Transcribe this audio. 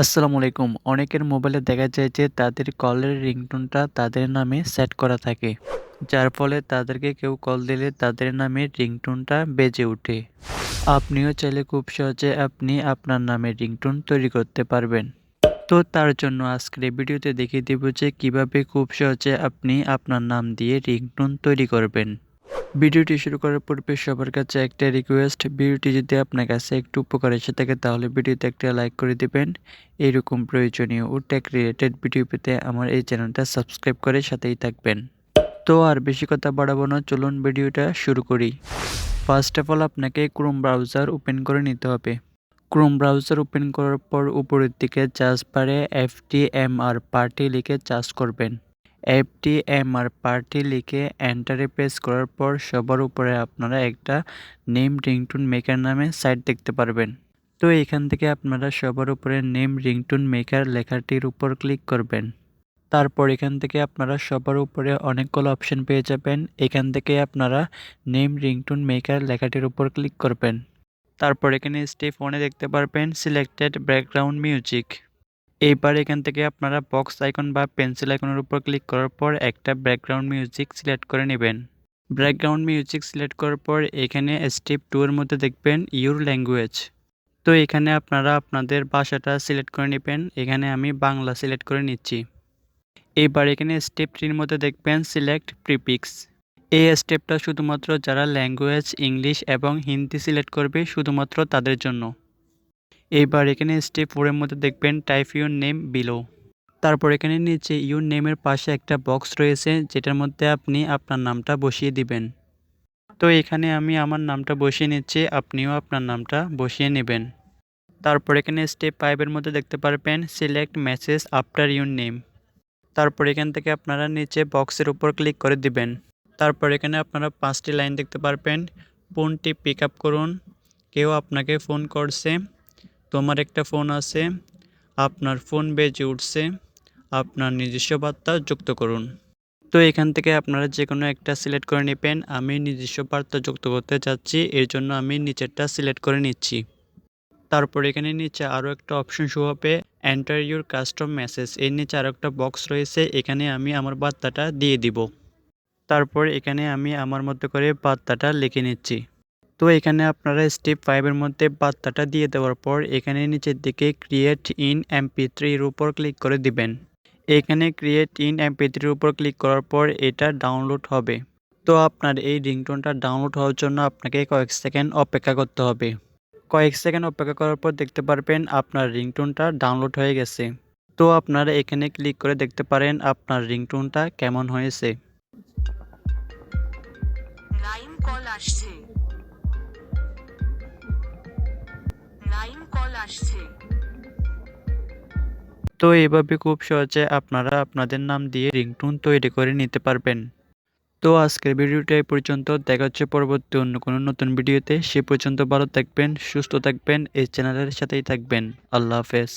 আসসালামু আলাইকুম। অনেকের মোবাইলে দেখা যায় যে তাদের কলের রিংটোনটা তাদের নামে সেট করা থাকে, যার ফলে তাদেরকে কেউ কল দিলে তাদের নামে রিংটোনটা বেজে ওঠে। আপনিও চাইলে খুব সহজে আপনি আপনার নামে রিংটোন তৈরি করতে পারবেন। তো তার জন্য আজকের ভিডিওতে দেখিয়ে দেব যে কীভাবে খুব সহজে আপনি আপনার নাম দিয়ে রিংটোন তৈরি করবেন। ভিডিওটি শুরু করার পূর্বে সবার কাছে একটা রিকোয়েস্ট ভিডিওটি যদি আপনার কাছে একটু উপকার এসে থাকে, তাহলে ভিডিওতে একটা লাইক করে দিবেন। এইরকম প্রয়োজনীয় ও টেক রিলেটেড ভিডিও পেতে আমার এই চ্যানেলটা সাবস্ক্রাইব করে সাথেই থাকবেন। তো আর বেশি কথা বাড়াবো না, চলুন ভিডিওটা শুরু করি। ফার্স্ট অফ অল আপনাকে ক্রোম ব্রাউজার ওপেন করে নিতে হবে। ক্রোম ব্রাউজার ওপেন করার পর উপরের দিকে চার্জ বারে এফটিএমআর পার্টি লিখে চার্জ করবেন। এফটিএমআর পার্টি লিখে এন্টারে প্রেস করার পর সবার উপরে আপনারা একটা নেম রিংটোন মেকার নামে সাইট দেখতে পারবেন। তো এখান থেকে আপনারা সবার উপরে নেম রিংটোন মেকার লেখাটির উপর ক্লিক করবেন। তারপর এখান থেকে আপনারা সবার উপরে অনেকগুলো অপশন পেয়ে যাবেন। এখান থেকে আপনারা নেম রিংটোন মেকার লেখাটির উপর ক্লিক করবেন। তারপর এখানে স্টেপ ওয়ানে দেখতে পারবেন সিলেক্টেড ব্যাকগ্রাউন্ড মিউজিক এইবার এখান থেকে আপনারা বক্স আইকন বা পেন্সিল আইকনের উপর ক্লিক করার পর একটা ব্যাকগ্রাউন্ড মিউজিক সিলেক্ট করে নেবেন। ব্যাকগ্রাউন্ড মিউজিক সিলেক্ট করার পর এখানে স্টেপ টু এর মধ্যে দেখবেন ইউর ল্যাঙ্গুয়েজ তো এখানে আপনারা আপনাদের ভাষাটা সিলেক্ট করে নেবেন, এখানে আমি বাংলা সিলেক্ট করে নিচ্ছি। এবার এখানে স্টেপ থ্রির মধ্যে দেখবেন সিলেক্ট প্রিপিক্স এই স্টেপটা শুধুমাত্র যারা ল্যাঙ্গুয়েজ ইংলিশ এবং হিন্দি সিলেক্ট করবে শুধুমাত্র তাদের জন্য। এইবার এখানে স্টেপ ফোরের মধ্যে দেখবেন টাইপ ইউর নেম বিলো তারপর এখানে নিচে ইউর নেমের পাশে একটা বক্স রয়েছে, যেটার মধ্যে আপনি আপনার নামটা বসিয়ে দিবেন। তো এখানে আমি আমার নামটা বসিয়ে নিচ্ছি, আপনিও আপনার নামটা বসিয়ে নেবেন। তারপর এখানে স্টেপ ফাইভের মধ্যে দেখতে পারবেন select message after your name তারপর এখান থেকে আপনারা নিচে বক্সের উপর ক্লিক করে দিবেন। তারপর এখানে আপনারা পাঁচটি লাইন দেখতে পারবেন ফোনটি পিক আপ করুন। কেউ আপনাকে ফোন করছে তোমার একটা ফোন আছে, আপনার ফোন বেজে উঠছে, আপনার নিজস্ব বার্তা যুক্ত করুন। তো এখান থেকে আপনারা যে কোনো একটা সিলেক্ট করে নেবেন, আমি নিজস্ব বার্তা যুক্ত করতে চাচ্ছি এর জন্য আমি নিচেরটা সিলেক্ট করে নিচ্ছি। তারপর এখানে নিচে আরও একটা অপশন শো হবে এন্টার ইউর কাস্টম মেসেজ এর নিচে আরও একটা বক্স রয়েছে, এখানে আমি আমার বার্তাটা দিয়ে দিব। তারপর এখানে আমি আমার মতো করে বার্তাটা লিখে নিচ্ছি। তো এখানে আপনারা স্টেপ ফাইভের মধ্যে বার্তাটা দিয়ে দেওয়ার পর এখানে নিচের দিকে ক্রিয়েট ইন এমপি থ্রির উপর ক্লিক করে দিবেন। এখানে ক্রিয়েট ইন এমপি থ্রির উপর ক্লিক করার পর এটা ডাউনলোড হবে। তো আপনার এই রিংটোনটা ডাউনলোড হওয়ার জন্য আপনাকে কয়েক সেকেন্ড অপেক্ষা করতে হবে। কয়েক সেকেন্ড অপেক্ষা করার পর দেখতে পারবেন আপনার রিংটোনটা ডাউনলোড হয়ে গেছে। তো আপনারা এখানে ক্লিক করে দেখতে পারেন আপনার রিংটোনটা কেমন হয়েছে। আসছে। কল আসছে। তো এইভাবে খুব সহজে আপনারা আপনাদের নাম দিয়ে রিংটুন তৈরি করে নিতে পারবেন। তো আজকের ভিডিওটা এই পর্যন্ত। দেখা হচ্ছে পরবর্তী অন্য কোনো নতুন ভিডিওতে। সে পর্যন্ত ভালো থাকবেন, সুস্থ থাকবেন, এই চ্যানেলের সাথেই থাকবেন। আল্লাহ হাফেজ।